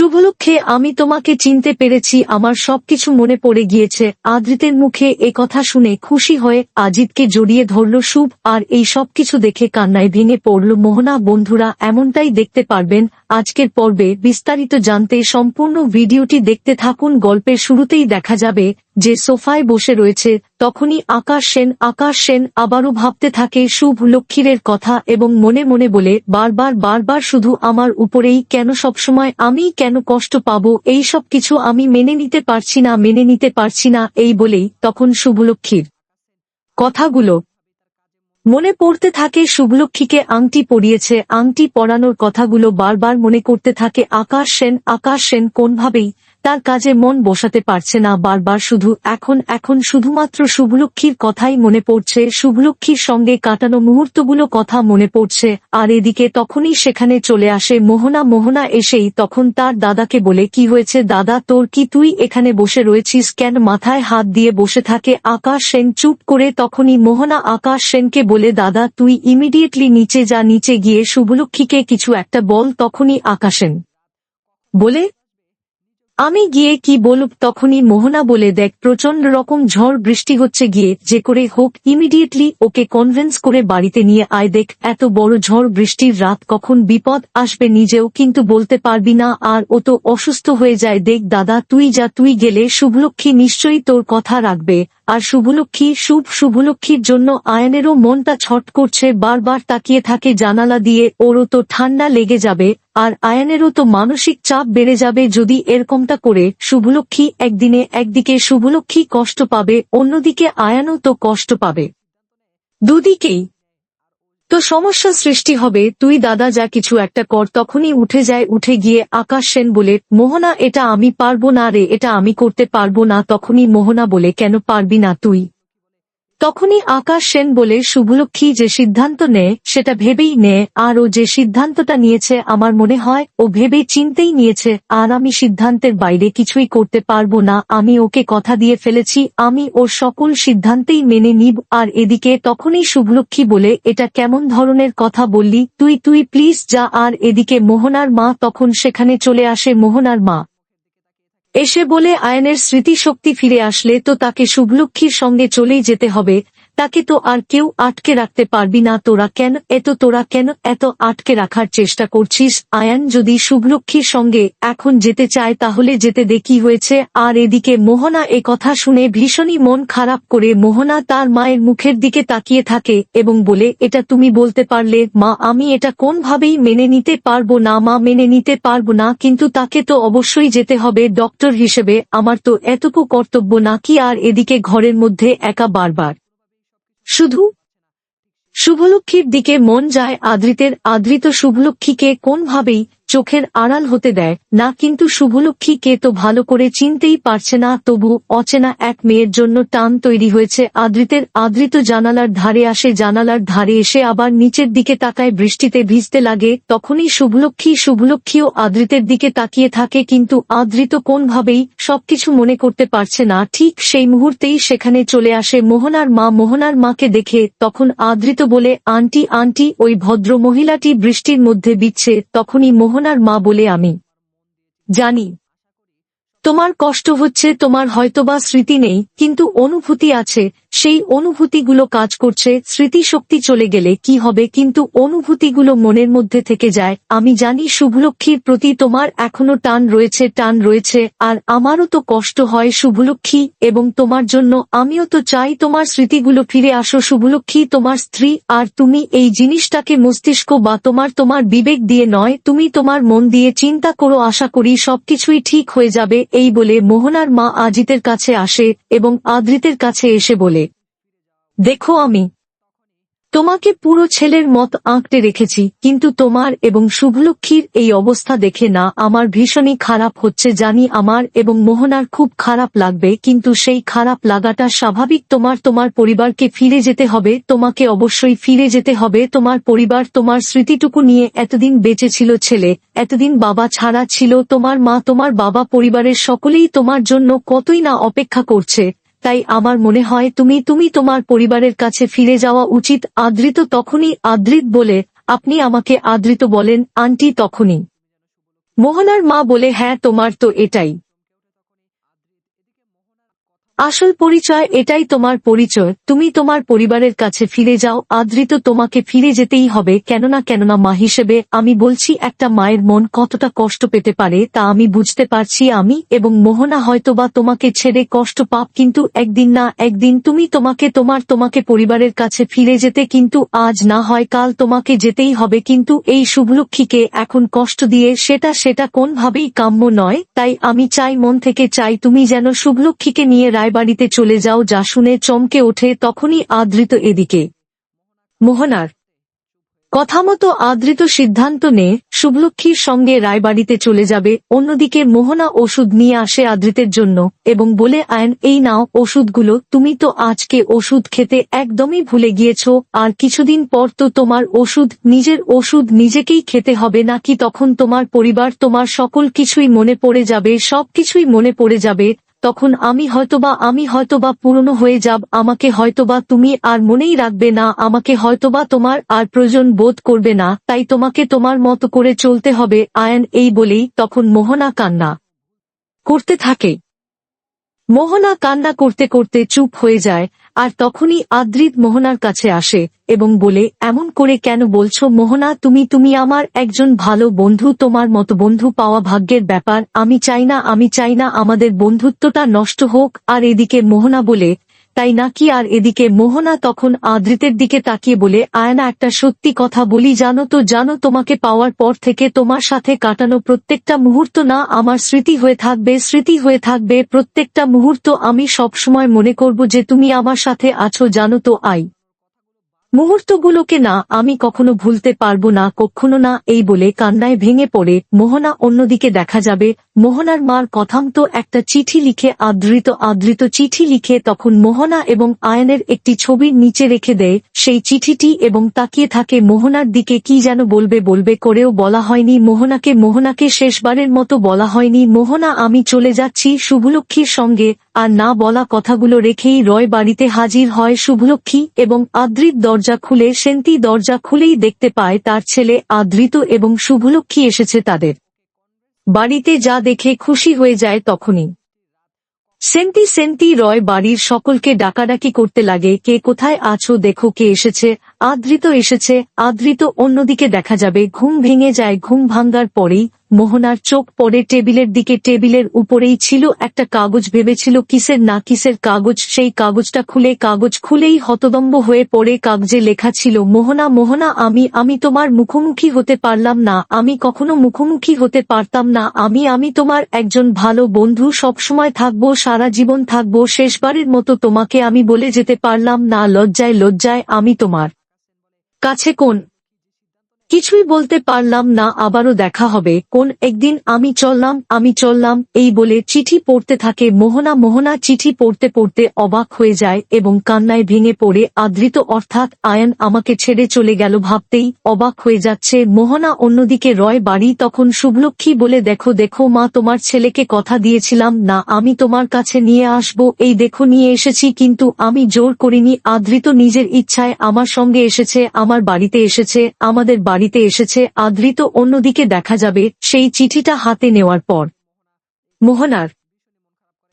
শুভলক্ষে আমি তোমাকে চিনতে পেরেছি, আমার সবকিছু মনে পড়ে গিয়েছে। আদ্রিতের মুখে এ কথা শুনে খুশি হয়ে আজিতকে জড়িয়ে ধরল শুভ, আর এই সবকিছু দেখে কান্নায় ভেঙে পড়ল। মোহনা, বন্ধুরা, এমনটাই দেখতে পারবেন আজকের পর্বে। বিস্তারিত জানতে সম্পূর্ণ ভিডিওটি দেখতে থাকুন। গল্পের শুরুতেই দেখা যাবে যে সোফায় বসে রয়েছে তখনই আকাশ সেন আকাশ সেন আবারও ভাবতে থাকে শুভ লক্ষ্মীরের কথা এবং মনে মনে বলে, বারবার বারবার শুধু আমার উপরেই কেন সবসময় আমি কেন কষ্ট পাব, এই সব কিছু আমি মেনে নিতে পারছি না, মেনে নিতে পারছি না, এই বলেই তখন শুভলক্ষ্মীর কথাগুলো মনে পড়তে থাকে। শুভলক্ষ্মীকে আংটি পরিয়েছে, আংটি পরানোর কথাগুলো বারবার মনে করতে থাকে। আকাশ সেন আকাশ সেন কোনভাবেই তার কাজে মন বসাতে পারছে না বারবার শুধু এখন এখন শুধুমাত্র শুভলক্ষীর কথাই মনে পড়ছে শুভলক্ষীর সঙ্গে কাটানো মুহূর্তগুলো কথা মনে পড়ছে, আর এদিকে তখনই সেখানে চলে আসে মোহনা মোহনা এসেই তখন তার দাদাকে বলে, কি হয়েছে দাদা, তোর কি তুই এখানে বসে রয়েছিস কেন? মাথায় হাত দিয়ে বসে থাকে আকাশ সেন, চুপ করে তখনই মোহনা আকাশ সেনকে বলে, দাদা, তুই ইমিডিয়েটলি নিচে যা, নিচে গিয়ে শুভলক্ষ্মীকে কিছু একটা বল। তখনই আকাশেন বলে আমি গিয়ে কি বলুক তখনই মোহনা বলে দেখ প্রচণ্ড রকম ঝড় বৃষ্টি হচ্ছে গিয়ে, যে করে হোক ইমিডিয়েটলি ওকে কনভেন্স করে বাড়িতে নিয়ে আয় দেখ, এত বড় ঝড় বৃষ্টির রাত কখন বিপদ আসবে নিজেও কিন্তু বলতে পারবি না, আর ও তো অসুস্থ হয়ে যায়, দেখ দাদা, তুই যা, তুই গেলে শুভলক্ষ্মী নিশ্চয়ই তোর কথা রাখবে, আর শুভলক্ষ্মী, শুভ শুভলক্ষ্মীর জন্য আয়নেরও মনটা ছট করছে, বারবার তাকিয়ে থাকে জানালা দিয়ে, ওরও তো ঠান্ডা লেগে যাবে আর আয়ানেরও তো মানসিক চাপ বেড়ে যাবে যদি এরকমটা করে শুভলক্ষ্মী একদিনে একদিকে শুভলক্ষ্মী কষ্ট পাবে, অন্যদিকে আয়ানও তো কষ্ট পাবে। দুদিকেই। তো সমস্যা সৃষ্টি হবে, তুই দাদা যা কিছু একটা কর, তখনই উঠে যায়, উঠে গিয়ে আকাশ সেন বলে, মোহনা, এটা আমি পারব না রে, এটা আমি করতে পারব না। তখনই মোহনা বলে, কেন পারবি না তুই? তখনই আকাশ সেন বলে শুভলক্ষ্মী যে সিদ্ধান্ত নেয় সেটা ভেবেই নেয় আর ও যে সিদ্ধান্তটা নিয়েছে আমার মনে হয়, ও ভেবে চিনতেই নিয়েছে, আর আমি সিদ্ধান্তের বাইরে কিছুই করতে পারব না, আমি ওকে কথা দিয়ে ফেলেছি, আমি ওর সকল সিদ্ধান্তেই মেনে নিব, আর এদিকে তখনই শুভলক্ষ্মী বলে, এটা কেমন ধরনের কথা বললি? তুই তুই প্লিজ যা, আর এদিকে মোহনার মা তখন সেখানে চলে আসে, মোহনার মা। এসে বলে আয়নের স্মৃতিশক্তি ফিরে আসলে তো তাকে শুভলক্ষীর সঙ্গে চলেই যেতে হবে তাকে তো আর কেউ আটকে রাখতে পারবি না। তোরা কেন এত, তোরা কেন এত আটকে রাখার চেষ্টা করছিস? আয়ান যদি শুভলক্ষ্মীর সঙ্গে এখন যেতে চায় তাহলে যেতে দেখি হয়েছে? আর এদিকে মোহনা এ কথা শুনে ভীষণই মন খারাপ করে মোহনা তার মায়ের মুখের দিকে তাকিয়ে থাকে এবং বলে, এটা তুমি বলতে পারলে, মা, আমি এটা কোনভাবেই মেনে নিতে পারব না, মা, মেনে নিতে পারব না, কিন্তু তাকে তো অবশ্যই যেতে হবে ডক্টর হিসেবে। আমার তো এতটুকু কর্তব্য নাকি আর এদিকে ঘরের মধ্যে একা বারবার শুধু শুভলক্ষীর দিকে মন যায় আদৃতের আদৃত শুভলক্ষীকে কোনভাবেই চোখের আড়াল হতে দেয়। না, কিন্তু শুভলক্ষ্মীকে তো ভালো করে চিনতেই পারছে না, তবু অচেনা এক মেয়ের জন্য টান তৈরি হয়েছে। আদৃতের আদৃত জানালার ধারে আসে, জানালার ধারে এসে আবার নিচের দিকে তাকায়, বৃষ্টিতে ভিজতে লাগে। তখনই শুভলক্ষ্মী, শুভলক্ষ্মীও আদৃতের দিকে তাকিয়ে থাকে, কিন্তু আদৃত কোনভাবেই সবকিছু মনে করতে পারছে না। ঠিক সেই মুহূর্তেই সেখানে চলে আসে মোহনার মা। মোহনার মাকে দেখে তখন আদৃত বলে, আন্টি আন্টি, ওই ভদ্র মহিলাটি বৃষ্টির মধ্যে বিচ্ছে তখনই মোহনার মা বলে আমি। জানি। তোমার কষ্ট হচ্ছে, তোমার হয়তোবা স্মৃতি নেই, কিন্তু অনুভূতি আছে সেই অনুভূতিগুলো কাজ করছে, স্মৃতিশক্তি চলে গেলে কি হবে, কিন্তু অনুভূতিগুলো মনের মধ্যে থেকে যায়। আমি জানি শুভলক্ষ্মীর প্রতি তোমার এখনও টান রয়েছে টান রয়েছে, আর আমারও তো কষ্ট হয় শুভলক্ষ্মী, এবং তোমার জন্য আমিও তো চাই তোমার স্মৃতিগুলো ফিরে আসো। শুভলক্ষ্মী তোমার স্ত্রী, আর তুমি এই জিনিসটাকে মস্তিষ্ক বা তোমার তোমার বিবেক দিয়ে নয়, তুমি তোমার মন দিয়ে চিন্তা করো, আশা করি সবকিছুই ঠিক হয়ে যাবে, এই বলে মোহনার মা আজিতের কাছে আসে, এবং আদৃতের কাছে এসে বলে দেখো আমি। তোমাকে পুরো ছেলের মত আঁকতে রেখেছি, কিন্তু তোমার এবং শুভলক্ষ্মীর এই অবস্থা দেখে না, আমার ভীষণই খারাপ হচ্ছে জানি আমার এবং মোহনার খুব খারাপ লাগবে, কিন্তু সেই খারাপ লাগাটা স্বাভাবিক তোমার তোমার পরিবারকে ফিরে যেতে হবে, তোমাকে অবশ্যই ফিরে যেতে হবে, তোমার পরিবার তোমার স্মৃতিটুকু নিয়ে এতদিন বেঁচে ছিল ছেলে, এতদিন বাবা ছাড়া ছিল, তোমার মা তোমার বাবা পরিবারের সকলেই তোমার জন্য কতই না অপেক্ষা করছে। তাই আমার মনে হয় তুমি তুমি তোমার পরিবারের কাছে ফিরে যাওয়া উচিত। আদৃত তখনই আদৃত বলে, আপনি আমাকে আদৃত বলেন, আন্টি তখনই। মোহনার মা বলে হ্যাঁ তোমার তো এটাই। আসল পরিচয় এটাই তোমার পরিচয়। তুমি তোমার পরিবারের কাছে ফিরে যাও। আদৃত তোমাকে ফিরে যেতেই হবে। কেননা কেননা মা হিসেবে আমি বলছি, একটা মায়ের মন কতটা কষ্ট পেতে পারে তা আমি বুঝতে পারছি আমি এবং মোহনা হয়তোবা তোমাকে ছেড়ে কষ্ট পাপ কিন্তু একদিন না একদিন তুমি তোমাকে তোমার তোমাকে পরিবারের কাছে ফিরে যেতে, কিন্তু আজ না হয় কাল তোমাকে যেতেই হবে। কিন্তু এই শুভলক্ষীকে এখন কষ্ট দিয়ে সেটা সেটা কোনভাবেই কাম্য নয়। তাই আমি চাই, মন থেকে চাই, তুমি যেন শুভলক্ষীকে নিয়ে রায়বাড়িতে চলে যাও, যা শুনে চমকে ওঠে তখনই আদৃত এদিকে। মোহনার। কথা মতো আদৃত সিদ্ধান্ত নে, শুভলক্ষ্মীর সঙ্গে রায়বাড়িতে চলে যাবে। অন্যদিকে মোহনা ওষুধ নিয়ে আসে আদৃতের জন্য এবং বলে, আয়ন, এই নাও ওষুধগুলো। তুমি তো আজকে ওষুধ খেতে একদমই ভুলে গিয়েছ। আর কিছুদিন পর তো তোমার ওষুধ, নিজের ওষুধ নিজেকেই খেতে হবে নাকি তখন তোমার পরিবার, তোমার সকল কিছুই মনে পড়ে যাবে, সবকিছুই মনে পড়ে যাবে। তখন আমি হয়তোবা আমি হয়তোবা পুরনো হয়ে যাব, আমাকে হয়তোবা তুমি আর মনেই রাখবে না, আমাকে হয়তোবা তোমার আর প্রয়োজন বোধ করবে না, তাই তোমাকে তোমার মতো করে চলতে হবে, আয়ন এই বলেই তখন মোহনা কান্না করতে থাকে। মোহনা কান্না করতে করতে চুপ হয়ে যায়। আর তখনই আদ্রিদ মোহনার কাছে আসে এবং বলে, এমন করে কেন বলছো মোহনা? তুমি তুমি আমার একজন ভালো বন্ধু। তোমার মতো বন্ধু পাওয়া ভাগ্যের ব্যাপার। আমি চাই না, আমি চাই না। আমাদের বন্ধুত্বটা নষ্ট হোক। আর এদিকে মোহনা বলে তাই নাকি আর এদিকে মোহনা তখন আদৃতের দিকে তাকিয়ে বলে, আয়না, একটা সত্যি কথা বলি, জানো তো, জানো তোমাকে পাওয়ার পর থেকে তোমার সাথে কাটানো প্রত্যেকটা মুহূর্ত না আমার স্মৃতি হয়ে থাকবে, স্মৃতি হয়ে থাকবে, প্রত্যেকটা মুহূর্ত আমি সবসময় মনে করব যে তুমি আমার সাথে আছো, জানো তো, আই। মুহূর্তগুলোকে না আমি কখনো ভুলতে পারব না, কখনো না এই বলে কান্নায় ভেঙে পড়ে, মোহনা অন্যদিকে দেখা যাবে। মোহনার মার কথাম তো একটা চিঠি লিখে আদৃত আদৃত চিঠি লিখে তখন মোহনা এবং আয়নের একটি ছবির নিচে রেখে দেয়। সেই চিঠিটি এবং তাকিয়ে থাকে মোহনার দিকে কি যেন বলবে বলবে করেও বলা হয়নি। মোহনাকে মোহনাকে শেষবারের মতো বলা হয়নি। মোহনা, আমি চলে যাচ্ছি, শুভলক্ষ্মীর সঙ্গে। আর না বলা কথাগুলো রেখেই রয় বাড়িতে হাজির হয় শুভলক্ষ্মী এবং আদ্রিত দরজা খুলে সেন্তি দরজা খুলেই দেখতে পায় তার ছেলে আদৃত এবং শুভলক্ষ্মী এসেছে তাদের। বাড়িতে যা দেখে খুশি হয়ে যায় তখনই। সেন্তি সেন্তি রয় বাড়ির সকলকে ডাকাডাকি করতে লাগে, কে কোথায় আছো দেখো কে এসেছে আদৃত এসেছে আদৃত অন্যদিকে দেখা যাবে, ঘুম ভেঙে যায়, ঘুম ভাঙ্গার পরেই মোহনার চোখ পড়ে টেবিলের দিকে, টেবিলের উপরেই ছিল একটা কাগজ, ভেবেছিল কিসের না কিসের কাগজ, সেই কাগজটা খুলে, কাগজ খুলেই হতদম্ব হয়ে পড়ে কাগজে লেখা ছিল, মোহনা মোহনা, আমি আমি তোমার মুখোমুখি হতে পারলাম না, আমি কখনো মুখোমুখি হতে পারতাম না, আমি আমি তোমার একজন ভালো বন্ধু, সবসময় থাকব, সারা জীবন থাকব, শেষবারের মতো তোমাকে আমি বলে যেতে পারলাম না, লজ্জায় লজ্জায়, আমি তোমার কাছে কোন কিছুই বলতে পারলাম না, আবারও দেখা হবে, কোন একদিন আমি চললাম আমি চললাম, এই বলে চিঠি পড়তে থাকে, মোহনা মোহনা চিঠি পড়তে পড়তে অবাক হয়ে যায় এবং কান্নায় ভেঙে পড়ে, আদৃত অর্থাৎ আয়ন আমাকে ছেড়ে চলে গেল ভাবতেই অবাক হয়ে যাচ্ছে, মোহনা অন্যদিকে রয় বাড়ি তখন শুভলক্ষ্মী বলে, দেখো দেখো মা, তোমার ছেলেকে কথা দিয়েছিলাম, না, আমি তোমার কাছে নিয়ে আসব, এই দেখো নিয়ে এসেছি, কিন্তু আমি জোর করিনি, আদৃত নিজের ইচ্ছায় আমার সঙ্গে এসেছে, আমার বাড়িতে এসেছে, আমাদের বাড়িতে এসেছে আদৃত অন্যদিকে দেখা যাবে সেই চিঠিটা হাতে নেওয়ার পর। মোহনার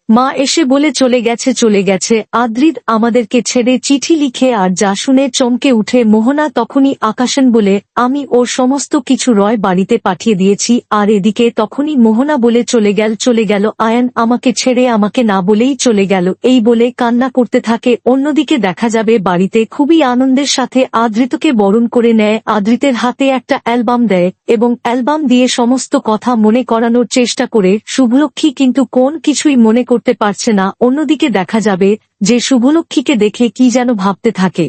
মা এসে বলে, চলে গেছে চলে গেছে। আদ্রিদ আমাদেরকে ছেড়ে চিঠি লিখে আর যা শুনে চমকে উঠে, মোহনা তখনই আকাশেন বলে, আমি ওর সমস্ত কিছু রয় বাড়িতে পাঠিয়ে দিয়েছি, আর এদিকে তখনই মোহনা বলে, চলে গেল চলে গেল। আয়ান আমাকে ছেড়ে আমাকে না বলেই চলে গেল। এই বলে কান্না করতে থাকে, অন্যদিকে দেখা যাবে বাড়িতে খুবই আনন্দের সাথে আদৃতকে বরণ করে নেয়। আদৃতের হাতে একটা অ্যালবাম দেয় এবং অ্যালবাম দিয়ে সমস্ত কথা মনে করানোর চেষ্টা করে। শুভলক্ষ্মী কিন্তু কোন কিছুই মনে করতে পারছে না, অন্যদিকে দেখা যাবে যে শুভলক্ষ্মীকে দেখে কি যেন ভাবতে থাকে।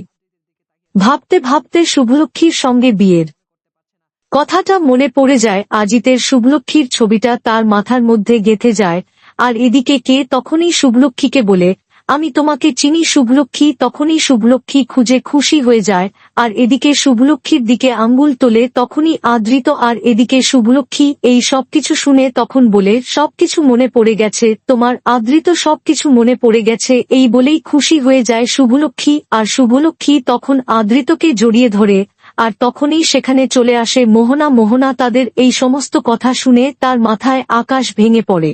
ভাবতে ভাবতে শুভলক্ষীর সঙ্গে বিয়ের কথাটা মনে পড়ে যায়, আজিতের শুভলক্ষীর ছবিটা তার মাথার মধ্যে গেথে যায়, আর এদিকে কে তখনই শুভলক্ষীকে বলে আমি তোমাকে চিনি শুভলক্ষ্মী, তখনই শুভলক্ষ্মী খুঁজে খুশি হয়ে যায়, আর এদিকে শুভলক্ষ্মীর দিকে আঙ্গুল তোলে, তখনই আদৃত, আর এদিকে শুভলক্ষ্মী এই সবকিছু শুনে তখন বলে, সবকিছু মনে পড়ে গেছে, তোমার আদৃত সবকিছু মনে পড়ে গেছে, এই বলেই খুশি হয়ে যায় শুভলক্ষ্মী, আর শুভলক্ষ্মী তখন আদৃতকে জড়িয়ে ধরে, আর তখনই সেখানে চলে আসে মোহনা মোহনা তাদের এই সমস্ত কথা শুনে তার মাথায় আকাশ ভেঙে পড়ে।